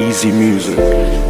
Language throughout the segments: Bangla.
Easy music.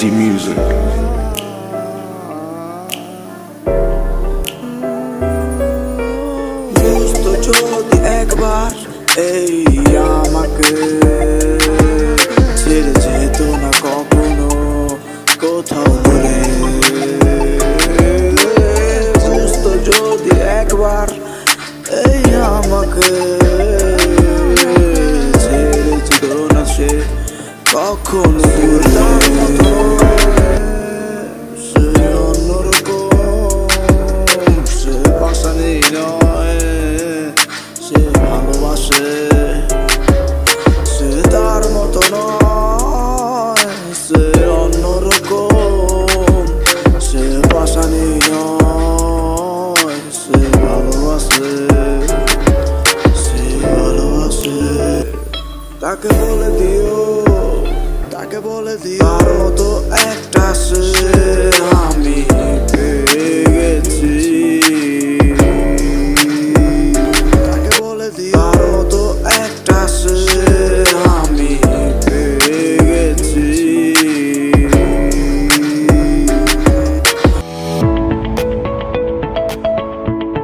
Easy music. একবার এই আমাকে না কখনো কোথাও দূরে বুঝতো একবার এই আমাকে ছেড়ে কখনো তাকে বলে দিও তাকে বলে দিও। তার মতো একটা আমি।